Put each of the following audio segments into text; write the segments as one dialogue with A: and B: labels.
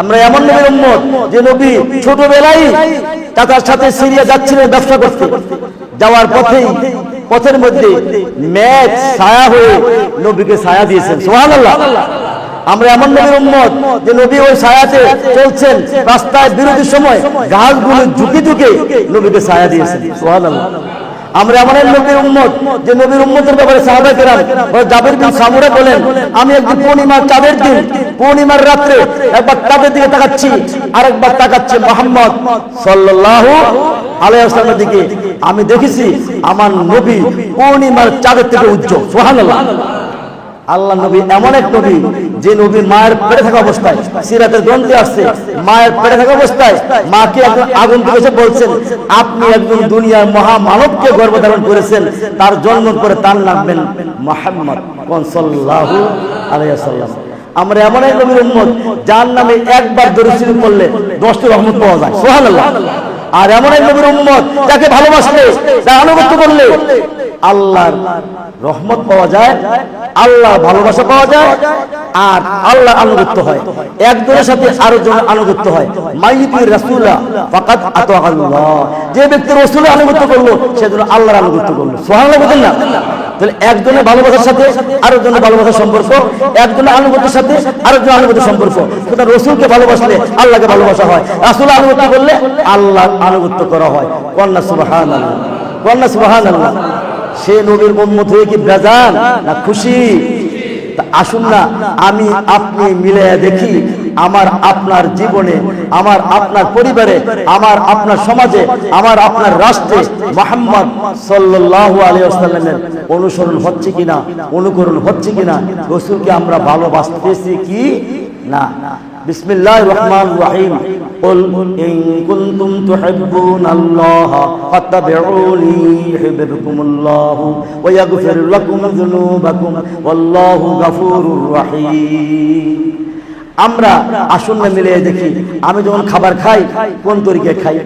A: আমরা এমন নবীর উম্মত যে নবী ছোটবেলায় চাচার সাথে সিরিয়া যাচ্ছিলেন, ব্যবসা করতে। যাওয়ার পথেই, পথের মধ্যে ম্যাচ ছায়া হয়ে নবীকে ছায়া দিয়েছেন। সুবহানাল্লাহ। আমরা এমন নবীর উম্মত যে নবী ওই ছায়াতে চলছেন, রাস্তায় বিরতির সময় গাছগুলো ঝুঁকে ঝুঁকে নবীকে ছায়া দিয়েছেন। সুবহানাল্লাহ। আমরা এমন এক নবীর উম্মত যে নবীর উম্মতের ব্যাপারে সাহাবায়ে কেরাম জাবের বিন সামুরা বলেন, আমি একদিন পূর্ণিমার চাঁদের দিন, পূর্ণিমার রাত্রে একবার চাঁদের দিকে তাকাচ্ছি, আরেকবার তাকাচ্ছি মোহাম্মদ সাল্লাল্লাহু আলাইহি ওয়াসাল্লামের দিকে। আমি দেখেছি আমার নবী পূর্ণিমার চাঁদের থেকে উজ্জ্বল, সুবহানাল্লাহ। আল্লাহ নবী এমন এক নবী যে নবী মায়ের পেটে থাকা অবস্থায় সিরাতের গ্রন্থে আসছে মায়ের পেটে থাকা অবস্থায় মাকে একজন আগুন থেকে বলছেন, আপনি একজন দুনিয়ার মহামানবকে গর্ভধারণ করেছেন, তার জন্ম করে তার নামবেন মোহাম্মদ কনসল্লাহু আলাইহি সাল্লাম আমরা এমন এক নবীর উম্মত, যার নামে একবার দরুদ পড়লে দশটি রহমত পাওয়া যায়। সুবহানাল্লাহ। আর এমন এক নবীর উম্মত যাকে ভালোবাসলে যা আনুগত্য করলে আল্লাহর রহমত পাওয়া যায় আল্লাহ ভালোবাসা পাওয়া যায়, আর আল্লাহ আনুগত্য হয়। একজনের সাথে আরও জনের আনুগত্য হয়। মাইতি রাসূলা ফাকাদ আতা আল্লাহ যে ব্যক্তি রাসূলের আনুগত্য করল, সে যেন আল্লাহর আনুগত্য করল। সুবহানাল্লাহ বলেন না? তাহলে একজনের ভালোবাসার সাথে আরেকজনের ভালোবাসার সম্পর্ক, একজনের আনুগত্যের সাথে আরেকজনের আনুগত্যের সম্পর্ক। সুতরাং রসুলকে ভালোবাসলে আল্লাহকে ভালোবাসা হয়। রাসূল আনুগত্য করলে আল্লাহ আনুগত্য করা হয়। কন্যা সুবহানাল্লাহ? কন্যা সুবহানাল্লাহ? সে নবীর উম্মত হয়ে কি বেজান না খুশি? আসুন না, আমি আপনি মিলে দেখি আমার আপনার জীবনে আমার আপনার পরিবারে আমার আপনার সমাজে আমার আপনার রাষ্ট্রে মোহাম্মদ সাল্লাল্লাহু আলাইহি ওয়াসাল্লামের অনুসরণ হচ্ছে কিনা অনুকরণ হচ্ছে কিনা রসুলকে আমরা ভালোবাসতেছি কি না বিসমিল্লাহির রহমানির রহিম قل إن كنتم تحبون الله فاتبعوني يحببكم الله ويغفر لكم ذنوبكم والله غفور رحيم আমরা আসন্ন মিলে দেখি, আমি যখন খাবার খাই, কোন তরিকে খাই?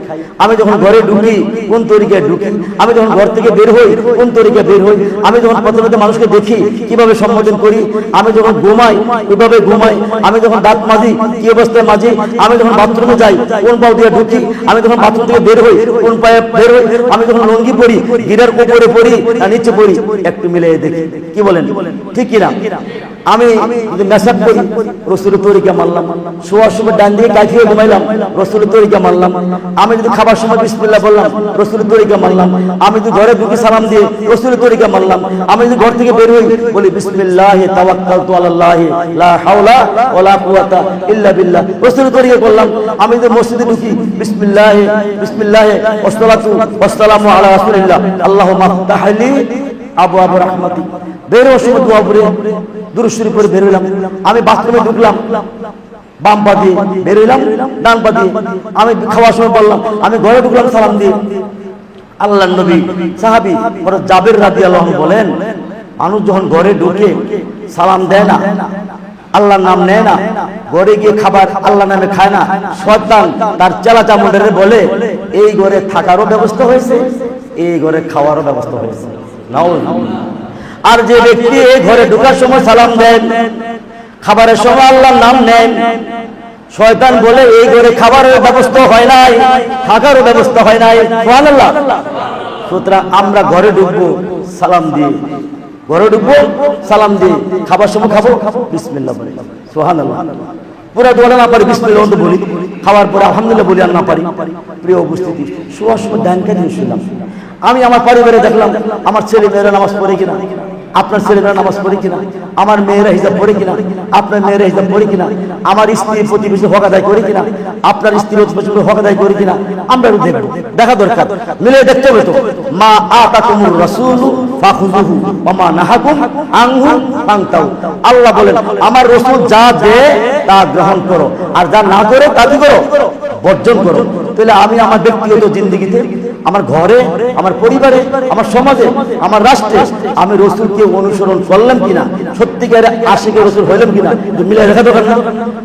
A: আমি যখন ঘরে ঢুকি, কোন তরিকে ঢুকি? আমি যখন ঘর থেকে বের হই, কোন তরিকে বের হই? আমি যখন প্রথমে মানুষকে দেখি, কীভাবে সম্বোধন করি? আমি যখন ঘুমাই কীভাবে ঘুমাই। আমি যখন দাঁত মাজি, কি অবস্থায় মাজি? আমি যখন বাথরুমে যাই, কোন পাও দিয়ে ঢুকি? আমি যখন বাথরুম থেকে বের হই, কোন পায়ে বের হই? আমি যখন লঙ্গি পরি, গিরার উপরে পরি, না নিচে পড়ি একটু মিলে দেখি, কি বলেন? ঠিক কিনা? আমি মেসাজ করি, রসুলের তরিকা মারলাম শোয়ার সময় ডান গায়ে খেয়ে ঘুমাইলাম, রসুলের তরিকা মারলাম আমি যদি খাবার সময় বিসমিল্লাহ বললাম, রসুলের তরিকা মারলাম আমি যদি ঘরে ঢুকে সালাম দিয়ে রসুলের তরিকা মারলাম আমি যদি ঘর থেকে বের হই, বলি বিসমিল্লাহ তাওয়াক্কালতু আলাল্লাহ, লা হাওলা ওয়ালা কুওয়াতা ইল্লা বিল্লাহ। করলাম। আমি যদি মসজিদে ঢুকি, বিসমিল্লাহ বিসমিল্লাহ, ওয়াসসালাতু ওয়াসসালামু আলা রাসূলিল্লাহ। আল্লাহুম্মা তাহলি আবু আবু রহমতি। বেরো সময় দোয়া পড়ে। দুরুশ্বরী পরে বেরোলাম আমি বাথরুমে ঢুকলাম। বাম পা দিয়ে বেরোলাম ডান পা দিয়ে। আমি খাওয়ার সময় বললাম, আমি ঘরে ঢুকলাম, সালাম দিয়ে। আল্লাহ নবী, সাহাবি ওরা জাবের রাজি আল্লাহ বলেন, মানুষ যখন ঘরে ঢুকে সালাম দেয় না, আল্লাহর নাম নেয় না, ঘরে গিয়ে খাবার আল্লাহ নামে খায় না, শয়তান তার চেলা চামুন্ডারে বলে, এই ঘরে থাকারও ব্যবস্থা হয়েছে, এই ঘরে খাওয়ারও ব্যবস্থা হয়েছে। নাও আর যে ব্যক্তি এই ঘরে ঢোকার সময় সালাম দেন খাবারের সময় আল্লাহর নাম নেন শয়তান বলে এই ঘরে খাবারের ব্যবস্থা হয় নাই থাকারও ব্যবস্থা হয় নাই। সুবহানাল্লাহ। সুতরাং আমরা ঘরে ঢুকবো সালাম দিয়ে। ঘরে ঢুকবো সালাম দিয়ে। খাবার সময় খাব বিসমিল্লাহ বলে। সুবহানাল্লাহ। পুরো দোয়া না পারি বিসমিল্লাহ অন্ত বলি। খাওয়ার পরে আলহামদুলিল্লাহ বলি আর না পারি। প্রিয় উপস্থিতি শোয়ার সময় ডানকে দিয়ে শুনলাম আমি আমার পরিবারে দেখলাম, আমার ছেলে মেয়েরা নামাজ পড়ে কিনা? আপনার ছেলেমেয়েরা নামাজ পড়ে কিনা? আমার মেয়েরা হিসাব পড়ে কিনা? আপনার মেয়েরা হিসাব পড়ে কিনা? আমার স্ত্রী প্রতিবেশী হক আদায় করে কিনা? আপনার স্ত্রী প্রতিবেশী হক আদায় করে কিনা? আমরা একটু দেখব। দেখা দরকার। মিলে দেখতে হবে তো। মা আতাকুমুর রাসূল ফাখুযুহু ওয়া মা নাহাকুম আনহু ফান্তাউ। আল্লাহ বলেন, আমার রাসূল যা দে, তা গ্রহণ করো। আর যা না করে, তা কি করো? বর্জন করো। তাহলে আমি আমার ব্যক্তিগত জিন্দগিতে আমার ঘরে, আমার পরিবারে, আমার সমাজে, আমার রাষ্ট্রে আমি রসুলকে অনুসরণ করলাম কিনা? সত্যিকারে আশিকে রসুল হইলাম কিনা? মিলে রেখা দরকার না?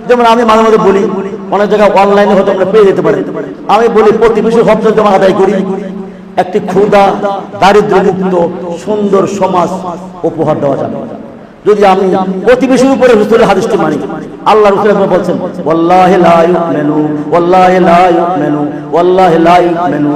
A: যেমন আমি মাঝে মাঝে বলি, অনেক জায়গায় অনলাইনে হয়তো আমরা পেয়ে যেতে পারি। আমি বলি প্রতিবেশী হক জমা আদায় করি, একটি ক্ষুদা দারিদ্র মুক্ত সুন্দর সমাজ উপহার দেওয়া যাবে। যদি আমি প্রতিবেশীর উপরে রসুলের হাদিসটি মানি, আল্লাহ রসুল একবার বলছেন ওয়াল্লাহি লা ইউমিনু, ওয়াল্লাহি লা ইউমিনু।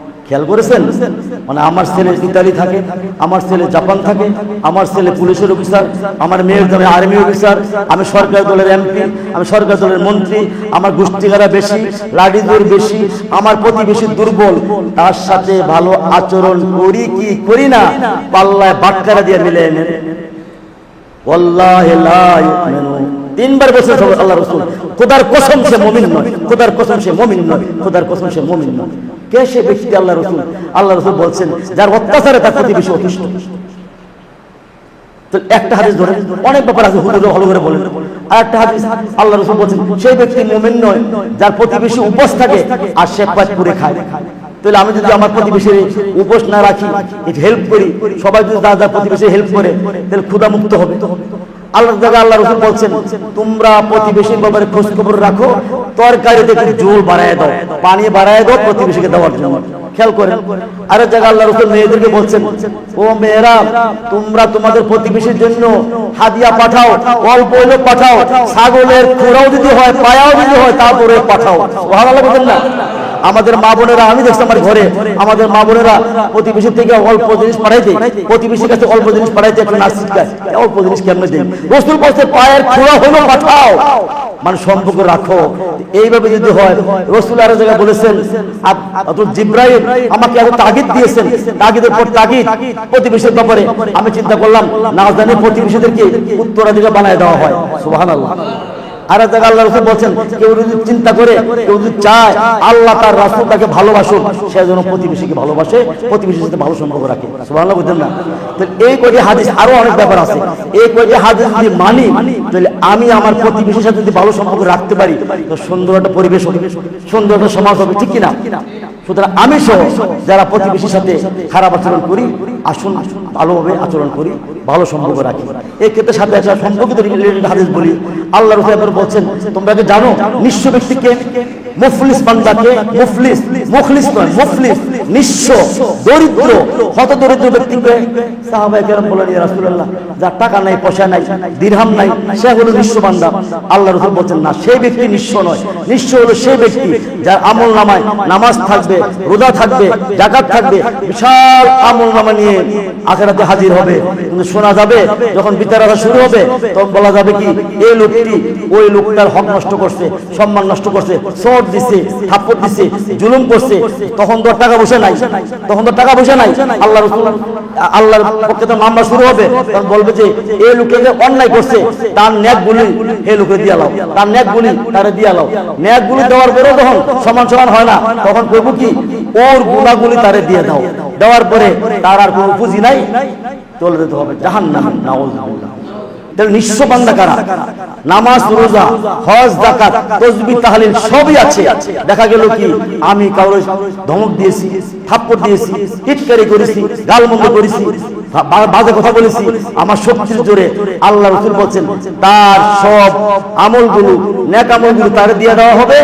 A: খেয়াল করেছেন? মানে আমার ছেলে ইতালি থাকে, আমার ছেলে জাপান থাকে, আমার ছেলে পুলিশের অফিসার, আমার মেয়ের দামে আর্মি অফিসার, আমি সরকার দলের এমপি, আমি সরকার দলের মন্ত্রী, আমার গোষ্ঠীগারা বেশি লাডি দূর বেশি, আমার প্রতিবেশী দুর্বল, তার সাথে ভালো আচরণ করি কি করি না, পাল্লায় বাটকারা দিয়ে মিলে এনে তিনবার বসে আল্লাহ রসুল, খোদার কসম সে মমিন নয়, খোদার কসম সে মমিন নয়, খোদার কসম সে মমিন নয়। কে সে ব্যক্তি আল্লাহ রসুল? আল্লাহ রসুল বলছেন, যার অত্যাচারে তার প্রতিবেশী অতিষ্ঠ। একটা হাদিস অনেক ব্যাপার আছে হুজুর ভালো করে বলেন। আর একটা হাদিস আল্লাহ রসুল বলছেন, সেই ব্যক্তি মুমিন নয়, যার প্রতিবেশী উপোস থাকে আর সে পুরে খায়। তাহলে আমি যদি আমার প্রতিবেশীর উপোস না রাখি হেল্প করি, সবাই যদি তার প্রতিবেশী হেল্প করে, তাহলে ক্ষুধা মুক্ত হবে। আল্লাহ আল্লাহ রসুল বলছেন তোমরা প্রতিবেশীর ব্যাপারে খোঁজ খবর রাখো তরকারিতে একটু জোল বাড়ায় দাও পানি বাড়ায় দাও প্রতিবেশীকে দেওয়ার জন্য। খেয়াল করেন আরেক জায়গায় আল্লাহ রসুল মেয়েদেরকে বলছেন ও মেয়েরা তোমরা তোমাদের প্রতিবেশীর জন্য হাদিয়া পাঠাও অল্প হলেও পাঠাও ছাগলের খুঁড়াও যদি হয় পায়াও যদি হয় তারপরে পাঠাও ভালো বলছেন না? আমাদের মা বোনেরা, আমি দেখছি আমার ঘরে, আমাদের মা বোনেরা প্রতিবেশী থেকে অল্প জিনিস পাঠাইতে, প্রতিবেশীর কাছে অল্প জিনিস পাঠাইতে একটু শিখায় অল্প জিনিস কেমন দেয়? রসুল বলছে, পায়ের খুঁড়া হলো, পাঠাও। মানে সম্পর্ক রাখো। এইভাবে যদি হয়, রসুল আরও জায়গায় বলেছেন, আপ- আমাকে এত তাগিদ দিয়েছেন। তাগিদের পর তাগিদ প্রতিবেশীর ব্যাপারে। আমি চিন্তা করলাম, না জানি প্রতিবেশীদেরকে উত্তরাধিকার বানায় দেওয়া হয়। সুবহানাল্লাহ। আর এক আল্লাহ রসুল বলছেন, কেউ যদি চিন্তা করে, কেউ যদি চায়, আল্লাহ তার রাসুল তাকে ভালোবাসুক, সে যেন প্রতিবেশীকে ভালোবাসে, প্রতিবেশীর সাথে ভালো সম্পর্ক রাখে। সুবহানাল্লাহ, বুঝলেন না? তো এই কয়টি হাদিস আরও অনেক ব্যাপার আছে। এই কয়টি হাদিস যদি মানি, তাহলে আমি আমার প্রতিবেশীর সাথে যদি ভালো সম্পর্ক রাখতে পারি, তো সুন্দর একটা পরিবেশ হবে। সুন্দর একটা সমাজ হবে, ঠিক কিনা? সুতরাং আমি সহ যারা প্রতিবেশীর সাথে খারাপ আচরণ করি, আসুন, ভালোভাবে আচরণ করি। ভালো সম্পর্ক রাখি। এই ক্ষেত্রে সাথে একটা সম্পর্কিত হাদিস বলি। আল্লাহ রসুল বলছেন, তোমরা কি জানো, নিঃস্ব ব্যক্তিকে মুফলিস বান্দাকে মুফলিস, মুখলিস নয়, মুফলিস, নিঃস্ব, দরিদ্র হত দরিদ্র ব্যক্তিকে সাহাবায়ে কেরাম বলেন ইয়া রাসূলুল্লাহ যার টাকা নাই, পয়সা নাই, দিরহাম নাই, সে হলো নিঃস্ব বান্দা। আল্লাহ রসুল বলছেন, না, সেই ব্যক্তি নিঃস্ব নয়। নিঃস্ব হলো সেই ব্যক্তি যার আমল নামায় নামাজ থাকবে, রোজা থাকবে জাকাত থাকবে, বিশাল আমল নামা নিয়ে আখেরাতে হাজির হবে। কিন্তু শোনা যাবে, যখন বিচার আসা শুরু হবে, তখন বলা যাবে কি, এই লোকটি ওই লোকটার হক নষ্ট করছে, সম্মান নষ্ট করছে চোট দিছে, থাপ্পড় দিছে, জুলুম করছে, তখন তো টাকা বসে নাই, তখন তো টাকা বসে নাই। আল্লাহ রসুল, আল্লাহর পক্ষে তো মামলা শুরু হবে, তখন বলবে যে এই লোকে যে অন্যায় করছে, তার ন্যাক গুলি এই লোকে দিয়া লাও, তার ন্যাক গুলি তারে দিয়া লাও। ন্যাক গুলি দেওয়ার পরেও তখন সমান সমান হয় না, তখন করব কি, ওর গুণাগুলি তারে দিয়ে দাও। দেওয়ার পরে তার আর কোনো পুঁজি নাই চলে যেতে হবে জাহান নাম গেল আমার শক্তির জোরে আল্লাহ রসুল বলছেন, তার সব আমলগুলো, নেক আমলগুলো তারে দিয়ে দেওয়া হবে।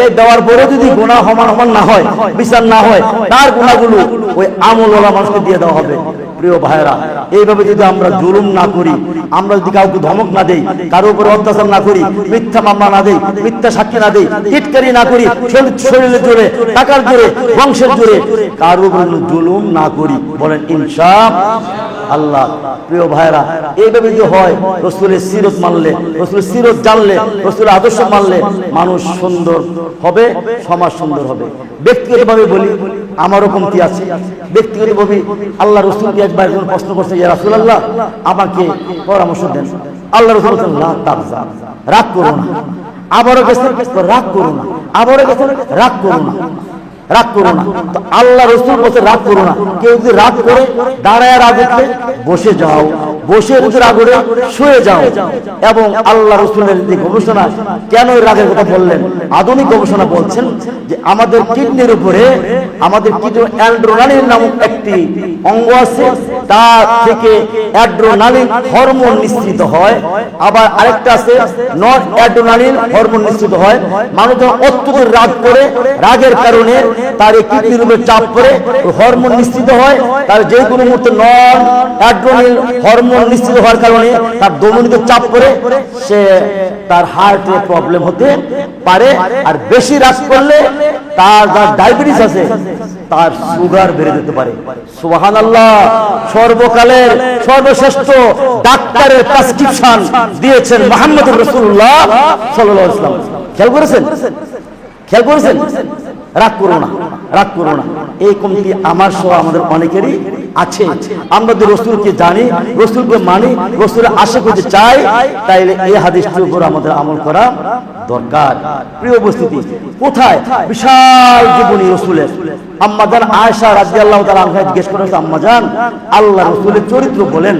A: এ দেওয়ার পরে যদি গুণা সমান সমান না হয়, বিচার না হয়, তার গুণাগুলো ওই আমলওয়ালা মানুষকে দিয়ে দেওয়া হবে। প্রিয় ভাইরা এইভাবে যদি আমরা জুলুম না করি, আমরা যদি কাউকে ধমক না দেই, কারও উপরে অত্যাচার না করি, মিথ্যা মামলা না দেই, মিথ্যা সাক্ষী না দেই টিটকারি না করি শরীরের জোরে, টাকার জোরে, বংশের জোরে, কারও উপরে জুলুম না করি। বলেন ইনশা আল্লাহ, প্রিয় ভাইরা এইভাবে যদি হয়, রসুলের সিরত মানলে, রসুলের সিরত জানলে, রসুলের আদর্শ মানলে, মানুষ সুন্দর হবে, সমাজ সুন্দর হবে। ব্যক্তিগতভাবে বলি আমারও কমতি আছে? ব্যক্তিগত ব্যক্তিগতভাবে আল্লাহ রসুলকে একবার প্রশ্ন করছে, ইয়া রাসূলুল্লাহ, আমাকে পরামর্শ দেন। আল্লাহ রসুল রাগ করো না। আবারও গেছেন তো রাগ করো না। আবারও গেছেন রাগ করো না। রাগ করো না। আল্লাহ রসুল বলছে, রাগ করো না। তো কেউ যদি রাগ করে, দাঁড়ায় রাগ উঠলে বসে যাও। বসে যদি রাগ উঠে, শুয়ে যাও। এবং আল্লাহ রসুলের যে গবেষণা, কেন এই রাগের কথা বললেন? আধুনিক গবেষণা বলছেন যে আমাদের কিডনির উপরে, আমাদের কিডনি অ্যান্ড্রোনালিন নামক একটি অঙ্গ আছে তার থেকে অ্যাড্রোনালিন হরমোন নিঃসৃত হয়। আবার আরেকটা আছে নট অ্যাড্রোনালিন হরমোন নিঃসৃত হয়। মানুষ যখন অত্যধিক রাগ করে, রাগের কারণে তার এই কিডনির উপরে চাপ পড়ে হরমোন নিঃসৃত হয়, তার যে কোনো মুহূর্তে নন অ্যাড্রোনালিন হরমোন নিঃসৃত হওয়ার কারণে তার দমনিতে চাপ পড়ে, সে তার হার্টে প্রবলেম হতে পারে, আর বেশি রাগ করলে তার যার ডায়াবেটিস আছে, তার সুগার বেড়ে যেতে পারে। সুবাহান আল্লাহ সর্বকালের সর্বশ্রেষ্ঠ ডাক্তারের প্রেসক্রিপশন দিয়েছেন মোহাম্মদ রসুল্লাহ সাল্লাহ ইসলাম খেয়াল করেছেন? খেয়াল করেছেন? রাগ করো না রাগ করো না। এই কমতি আমার সহ আমাদের অনেকেরই আছে। আমরা যদি রসুলকে জানি রসুলকে মানি রসুলের আশা করতে চাই তাইলে এই হাদিসটির উপর আমাদের আমল করা দরকার। প্রিয় উপস্থিতি কোথায়? বিশাল জীবনী রসুলের। আম্মাজান আয়েশা রাদিয়াল্লাহু তাআলা আনহা জিজ্ঞেস করেছে আম্মাজান আল্লাহ রসুলের চরিত্র বলেন।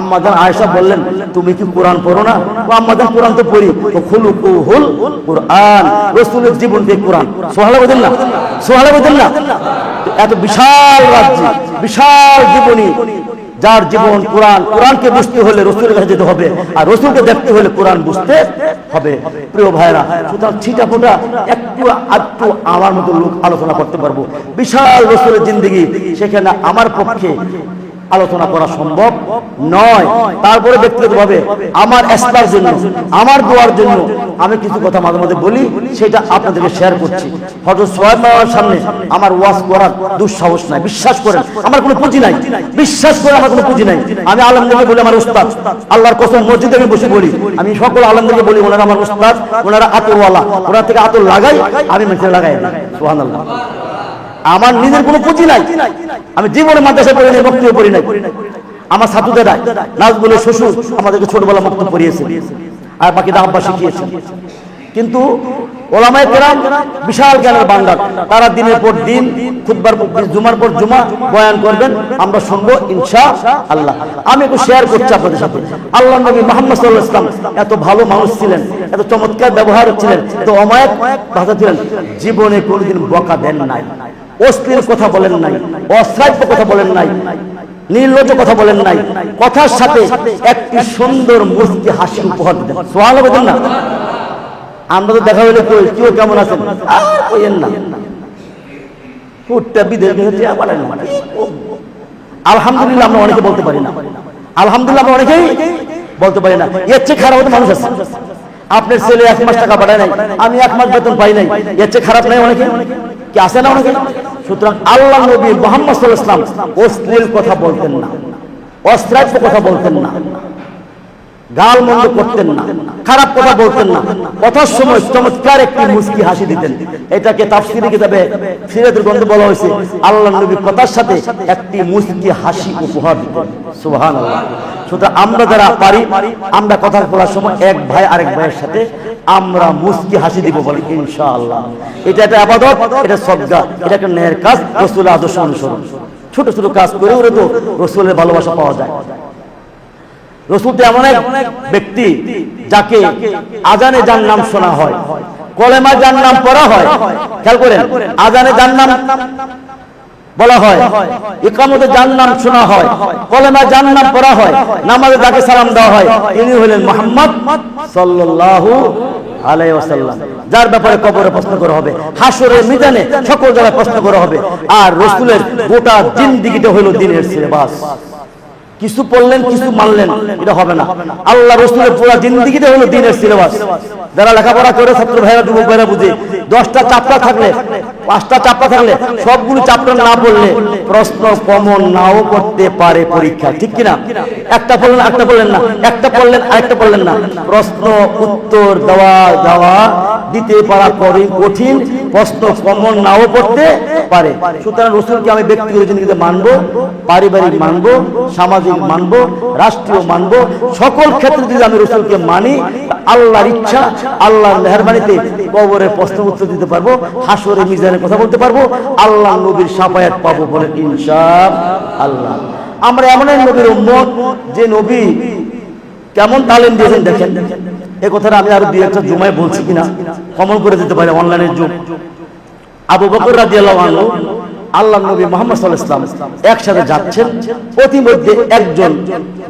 A: আম্মাজান আয়েশা বললেন তুমি কি কোরআন পড়ো না? ও আম্মাজান কোরআন তো পড়ি। তো খুলুকু হুল কোরআন। রসুলের জীবন দিয়ে কোরআন। সোহালা বলেন না সোহালা বলেন না এত বিশাল রাজ্য। বিশাল জীবনী যার জীবন কোরআন, কোরআনকে বুঝতে হলে রসুলের কাছে যেতে হবে, আর রসুলকে দেখতে হলে কোরআন বুঝতে হবে। প্রিয় ভাইরা সুতরাং ছিটা ফোটা একটু আধটু আমার মতো লোক আলোচনা করতে পারব। বিশাল রসুলের জিন্দগি, সেখানে আমার পক্ষে আলোচনা করা সম্ভব নয়। তারপরে ব্যক্তিগতভাবে আমার এস্তার জন্য, আমার দোয়ার জন্য আমি কিছু কথা মাঝে মাঝে বলি, সেটা আপনাদেরকে শেয়ার করছি। হয়তো সোয়াব মামার সামনে আমার ওয়াজ করার দুঃসাহস নাই, বিশ্বাস করেন, আমার কোনো পুঁজি নাই, বিশ্বাস করে আমার কোনো পুঁজি নাই। আমি আলমদেরকে বলি আমার উস্তাদ, আল্লাহর কসম মসজিদে আমি বসে বলি আমি সকল আলমদেরকে বলি, ওনারা আমার উস্তাদ, ওনারা আতরওয়ালা, ওনার থেকে আতর লাগাই, আমি মেখে লাগাই সোহান আল্লাহ আমার নিজের কোনো পুঁজি নাই। আমি জীবনে মাদ্রাসা পড়ি নাই বক্তব্য পড়ি নাই। আমার ছাত্রদেরা নাচ বলে শ্বশুর আমাদেরকে ছোটবেলা বক্তব্য পড়িয়েছে আর বাকি আব্বা শিখিয়েছে কিন্তু ওলামায় কেরাম বিশাল জ্ঞানের তারা দিনের পর দিন জুমার পর জুমা বয়ান করবেন। আমরা শুনব ইনশা আল্লাহ আমি একটু শেয়ার করছি আপনাদের সাথে। আল্লাহ নবী মোহাম্মদ সাল্লাহ ইসলাম এত ভালো মানুষ ছিলেন, এত চমৎকার ব্যবহার ছিলেন, এত অমায়ক ভাষা ছিলেন। জীবনে কোনোদিন বকা দেন নাই। অশ্লীল কথা বলেন নাই, অশ্রাব্য কথা বলেন নাই, নির্লজ্জ কথা বলেন নাই। কথার সাথে একটি সুন্দর মুস্তি হাসি উপহার দিতেন সোহাল বলেন না? আমরা তো দেখা হইলে কই, কেউ কেমন কইেন না। বিদেশ আলহামদুলিল্লাহ আমরা অনেকে বলতে পারি না। আলহামদুলিল্লাহ আমরা অনেকেই বলতে পারি না। এর চেয়ে খারাপ মানুষ আছে। আপনার ছেলে এক মাস টাকা পাঠায় নাই, আমি এক মাস বেতন পাই নাই। এর চেয়ে খারাপ নাই অনেকে। কি আসে না অনেকে? সুতরাং আল্লাহ নবী মোহাম্মদ সাল্লাহ ইসলাম অশ্লীল কথা বলতেন না। অস্ত্রাব্য কথা বলতেন না। গাল মন্দ করতেন না, খারাপ কথা বলতেন না। কথার সময় চমৎকার একটি মুস্কি হাসি দিতেন। এটাকে তাফসিরে কিতাবে সিরাতের গ্রন্থ বলা হয়েছে আল্লাহ নবী কথার সাথে একটি মুস্কি হাসি উপহার দিতেন। সুবহানাল্লাহ। সুতরাং আমরা যারা পারি, আমরা কথা বলার সময় এক ভাই আরেক ভাইয়ের সাথে আমরা মুস্কি হাসি দিব বলি, ইনশাআল্লাহ। এটা একটা আবাদত, এটা সদ্গা, এটা একটা ন্যায়ের কাজ, রসুলের আদর্শ অনুসরণ। ছোট ছোট কাজ করে ওরে তো রসুলের ভালোবাসা পাওয়া যায়। রসুল তো এমন এক ব্যক্তি যাকে আজানে যার নাম শোনা হয়। কলেমা যার নাম পড়া হয়। খেয়াল করেন, আজানে যার নাম বলা হয়। ইকামতে যার নাম শোনা হয়। কলেমা যার নাম পড়া হয়। নামাজে যাকে সালাম দেওয়া হয় হলেন মোহাম্মদ যার ব্যাপারে কবরে প্রশ্ন করা হবে মিজানে সকল জায়গায় প্রশ্ন করা হবে। আর রসুলের গোটা দিন জিন্দিগিটা হলো দিনের সিলেবাস। কিছু পড়লেন, কিছু মানলেন, এটা হবে না। আল্লাহ রসুলের পুরো জিন্দিগিতে হলো দিনের সিলেবাস। যারা লেখাপড়া করে, ছাত্র ভাইরা যুবক ভাইরা বুঝে, দশটা চাপটা থাকলে, পাঁচটা চাপটা থাকলে, সবগুলো চাপটা না পড়লে প্রশ্ন কমন নাও করতে পারে পরীক্ষা, ঠিক কিনা? একটা পড়লেন একটা পড়লেন না, একটা পড়লেন, আরেকটা পড়লেন না। প্রশ্ন, উত্তর দেওয়া দেওয়া দিতে পারা কঠিন প্রশ্ন কমন নাও করতে পারে। সুতরাং রসুলকে আমি ব্যক্তিগত জিনিসকে মানবো, পারিবারিক মানব, সামাজিক মানব, রাষ্ট্রীয় মানব, সকল ক্ষেত্রে যদি আমি রসুলকে মানি, আল্লাহর ইচ্ছা, আল্লাহর মেহরবানিতে কবরে প্রশ্ন উত্তর দিতে পারব হাসরে মিজানের কথা বলতে পারব আল্লাহ নবীর সাফায়াত পাবো বলে ইনশা আল্লাহ আমরা এমন এক নবীর উম্মত, যে নবী কেমন তালিম দিয়েছেন দেখেন। এই কথাটা আমি আরও দুই একটা জুমায় বলছি কিনা, কমন করে দিতে পারি অনলাইনের যুগ। আবু বকর রাদিয়াল্লাহু আনহু, আল্লাহ নবী মোহাম্মদ সাল্লাল্লাহু আলাইহি একসাথে যাচ্ছেন প্রতিমধ্যে একজন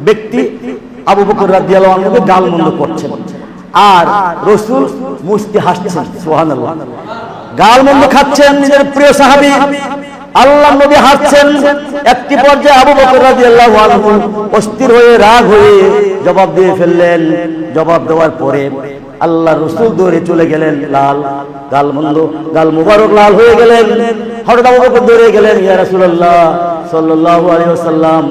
A: ব্যক্তি আবু বকর রাদিয়াল্লাহু আনহুকে গালমন্দ করছেন। আর রসুল মুস্তি হাসছেন, সুবহানাল্লাহ। গালমন্দ খাচ্ছেন নিজের প্রিয় সাহাবী। আল্লাহ নবী হাসছেন একটি পর্যায়ে আবু বকর রাদিয়াল্লাহু আনহু অস্থির হয়ে রাগ হয়ে জবাব দিয়ে ফেললেন। জবাব দেওয়ার পরে আল্লাহ রসুল দৌড়ে চলে গেলেন লাল গাল মন্দ গাল মুবারক লাল হয়ে গেলেন। হঠাৎ আবু বকর দৌড়ে গেলেন, ইয়া রাসূলুল্লাহ ওয়াসাল্লাম,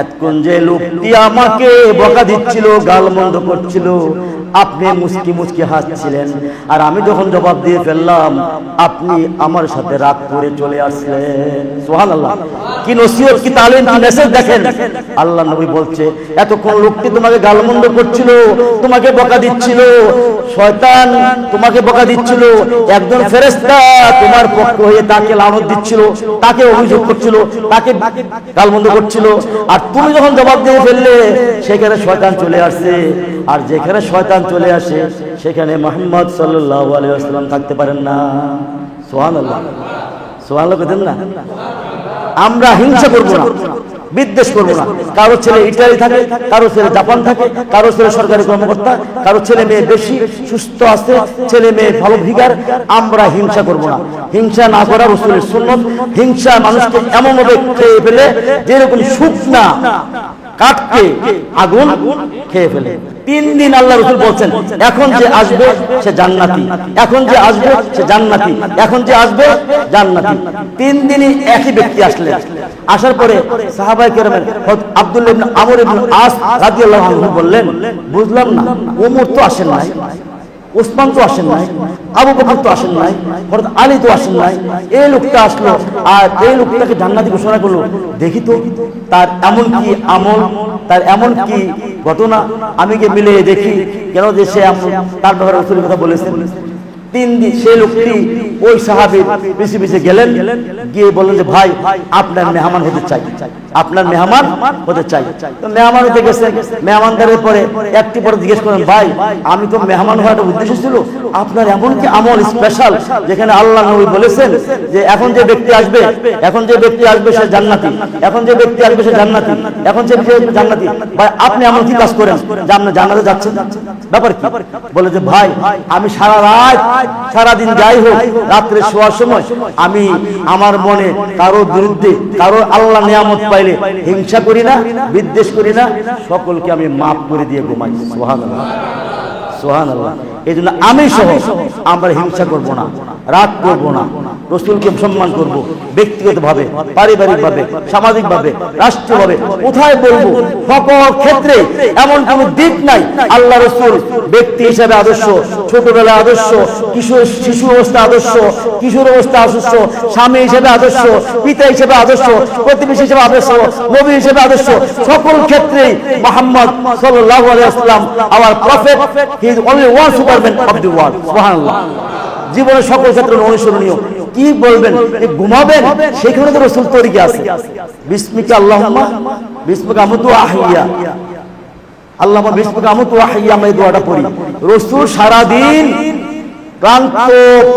A: এতক্ষণ যে লোকটি আমাকে বকা দিচ্ছিল গাল মন্দ করছিল, আপনি মুস্কি মুস্কি হাসছিলেন। আর আমি যখন জবাব দিয়ে ফেললাম, আপনি আমার সাথে করে চলে আসলেন। কি নসিহত, কি কি মেসেজ দেখেন? আল্লাহ নবী বলছে, এতক্ষণ লোকটি তোমাকে গালমন্দ করছিল, তোমাকে বকা দিচ্ছিল, শয়তান তোমাকে বকা দিচ্ছিল, একজন ফেরেশতা তোমার পক্ষ হয়ে তাকে লানত দিচ্ছিল, তাকে অভিযোগ করছিল, তাকে গালমন্দ করছিল। আর তুমি যখন জবাব দিয়ে ফেললে, সেখানে শয়তান চলে আসছে আর যেখানে শয়তান চলে আসে, সেখানে মোহাম্মদ সাল্লাহ আলাইহি ওয়াসাল্লাম থাকতে পারেন না। সোহান সোহান না? আমরা হিংসা করব না। বিদ্বেষ করব না। কারও ছেলে ইটালি থাকে, কারও ছেলে জাপান থাকে, কারও ছেলে সরকারি কর্মকর্তা, কারও ছেলে মেয়ে বেশি, সুস্থ আছে, ছেলে মেয়ে ভালো ভিগার আমরা হিংসা করব না। হিংসা না করা রসুলের সুন্নত, হিংসা মানুষকে এমন ভাবে খেয়ে ফেলে যেরকম সুখ না। কাঠকে আগুন খেয়ে ফেলে। তিন দিন আল্লাহ রসুল বলছেন, এখন যে আসবে সে জান্নাতি, এখন যে আসবে সে জান্নাতি, এখন যে আসবে জান্নাতি। তিন দিনই একই ব্যক্তি আসলে আসার পরে সাহাবাই কেরামের আব্দুল্লাহ আমর ইবনে আস রাদিয়াল্লাহু আনহু বললেন, বুঝলাম না ওমর তো আসেন নাই। ওসমান তো আসেন নাই, আবু বকর তো আসেন নাই হরত আলী তো আসেন নাই, এই লোকটা আসলো আর এই লোকটাকে জান্নাতি ঘোষণা করল। দেখি তো, তার এমন কি আমল, তার এমন কি ঘটনা? আমি গিয়ে মিলে দেখি, কেন যে সে তার ব্যাপারে কথা বলেছেন। তিন দিন সে লোকটি ওই সাহাবীর পিছে পিছে গেলেন, গিয়ে বললেন যে, ভাই, আপনার মেহমান হতে চাই। আপনার মেহমান হতে চাই। তো মেহমান হতে গেছেন মেহমানদারের পরে একটি পরে জিজ্ঞেস করেন ভাই, আমি তো মেহমান হওয়ার উদ্দেশ্য ছিল। আপনার এমন কি আমল স্পেশাল যেখানে আল্লাহ নবী বলেছেন যে, এখন যে ব্যক্তি আসবে, এখন যে ব্যক্তি আসবে সে জান্নাতি। এখন যে ব্যক্তি আসবে সে জান্নাতি। এখন যে জান্নাতি। ভাই, আপনি এমন কি কাজ করেন যে, আপনি জান্নাতে যাচ্ছেন? ব্যাপার কি? বলে যে, ভাই, আমি সারা রাত, সারাদিন যাই হোক রাত্রে শোয়ার সময় আমি আমার মনে কারও বিরুদ্ধে, কারও আল্লাহ নিয়ামত পাইলে হিংসা করি না, বিদ্বেষ করি না, সকলকে আমি মাফ করে দিয়ে ঘুমাই। সোহান সোহান এই জন্য আমি সহ আমরা হিংসা করব না, রাগ করব না। রসুলকে সম্মান করব, ব্যক্তিগতভাবে, পারিবারিকভাবে, সামাজিকভাবে, রাষ্ট্রীয়ভাবে, কোথায় বলব? সকল ক্ষেত্রে এমন কোন দিক নাই। আল্লাহ রসুল ব্যক্তি হিসাবে আদর্শ ছোটবেলা আদর্শ, কিশোর, শিশু অবস্থা আদর্শ, কিশোর অবস্থা আদর্শ, স্বামী হিসেবে আদর্শ, পিতা হিসেবে আদর্শ, প্রতিবেশী হিসেবে আদর্শ, নবী হিসেবে আদর্শ, সকল ক্ষেত্রেই মোহাম্মদ সাল্লাল্লাহু আলাইহি ওয়াসাল্লাম our prophet he is only one superman of the world জীবনের সকল ক্ষেত্রে অনুসরণীয়। কি বলবেন? ঘুমাবেন? সেখানে তো রসুল তরিকে আছে। বিস্মিকা আল্লাহ বিস্মিকা আমতু আহিয়া আল্লাহ বিস্মিকা আমতু আহিয়া আমি এই দোয়াটা পড়ি। রসুল সারাদিন ক্লান্ত,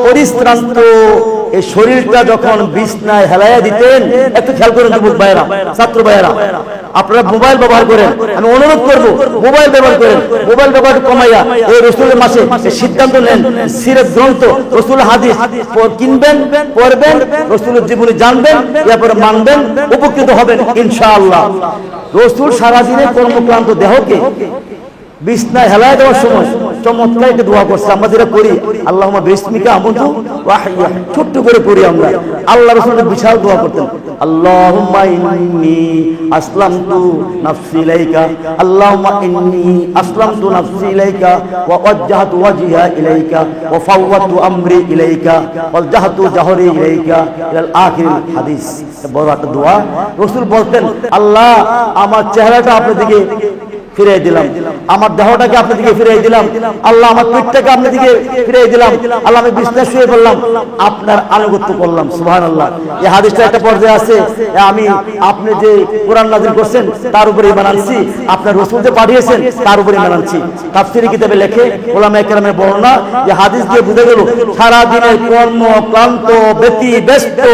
A: পরিশ্রান্ত এই শরীরটা যখন বিছনায় হেলাইয়া দিতেন, একটু খেয়াল করেন যুবক ভাইয়েরা, ছাত্র ভাইয়েরা, আপনারা মোবাইল ব্যবহার করেন, আমি অনুরোধ করব, মোবাইল ব্যবহার করেন, মোবাইল ব্যবহার কমাইয়া এই রসুলের মাসে সিদ্ধান্ত নেন, সিরেত গ্রন্থ, রসুল হাদিস কিনবেন, পড়বেন, রসুলের জীবনী জানবেন, এরপরে মানবেন, উপকৃত হবেন, ইনশাআল্লাহ। রসুল সারাদিনের কর্মক্লান্ত দেহকে বিছনায় হেলায় দেওয়ার সময় চমৎকার একটা দোয়া করছে, আমরা যেটা করি আল্লাহ ছোট্ট করে আমরা। আল্লাহ বিশাল দোয়া করতেন ইলাইকা আমরি ইলাইকা জাহরি ইলাইকা, ইলাল আখিরিল হাদিস। বড় একটা দোয়া। রাসূল বলতেন, আল্লাহ, আমার চেহারাটা আপনার দিকে ফিরিয়ে দিলাম। আমার দেহটাকে আপনার দিকে ফিরিয়ে দিলাম। আল্লাহ আমার পেটটাকে আপনার দিকে ফিরিয়ে দিলাম। আল্লাহ আমি বিছনা শুয়ে বললাম আপনার আনুগত্য করলাম সুবহান আল্লাহ এই হাদিসটা একটা পর্যায়ে আছে। আমি আপনি যে কোরআন নাজিল করছেন, তার উপরে ইমান আপনার রসুল যে পাঠিয়েছেন, তার উপরে ইমান আনছি। তাফসিরি কিতাবে লেখে ওলামা একরামের বর্ণনা যে হাদিস দিয়ে বুঝে গেল সারা দিনের কর্ম ক্লান্ত ব্যতি ব্যস্ত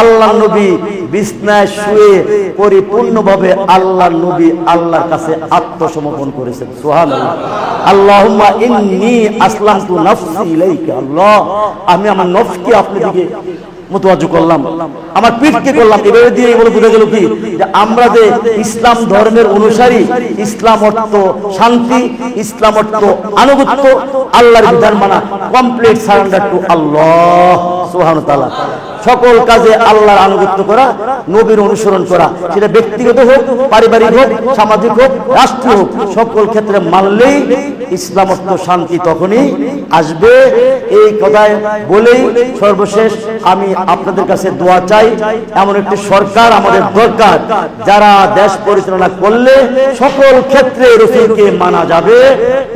A: আল্লাহ নবী বিছনায় শুয়ে পরিপূর্ণভাবে আল্লাহ নবী আল্লাহর কাছে আত্মসমর্পণ করেছেন। সুহান আল্লাহুম্মা ইন্নী আসলামতু নাফসি ইলাইকা। আল্লাহ, আমি আমার নফসকে আপনার দিকে মতওয়াজু করলাম। আমার পিঠকে করলাম। এভাবে দিয়ে বলে বুঝে গেল কি? যে আমরা যে ইসলাম ধর্মের অনুসারী, ইসলাম অর্থ শান্তি, ইসলাম অর্থ আনুগত্য, আল্লাহর বিধান মানা কমপ্লিট সারেন্ডার টু আল্লাহ, সুবহানাহু ওয়া তাআলা। সকল কাজে আল্লাহর আনুগত্য করা, নবীর অনুসরণ করা। সেটা ব্যক্তিগত হোক, পারিবারিক হোক, সামাজিক হোক, রাষ্ট্রীয় হোক, সকল ক্ষেত্রে মানলেই ইসলামত্ব শান্তি তখনই আসবে। এই কথায় বলেই সর্বশেষ আমি আপনাদের কাছে দোয়া চাই, এমন একটি সরকার আমাদের দরকার, যারা দেশ পরিচালনা করলে সকল ক্ষেত্রে রসুলকে মানা যাবে,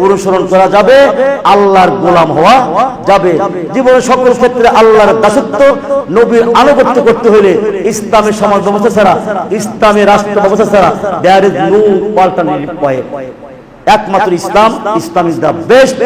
A: অনুসরণ করা যাবে, আল্লাহর গোলাম হওয়া যাবে। জীবনের সকল ক্ষেত্রে আল্লাহর দাসত্ব নবীর আনুগত্য করতে হলে ইসলামের সমাজ ব্যবস্থা ছাড়া, ইসলামের রাষ্ট্র ব্যবস্থা ছাড়া there is no alternative way একমাত্র ইসলাম ইসলাম ইজ দ্য বেস্ট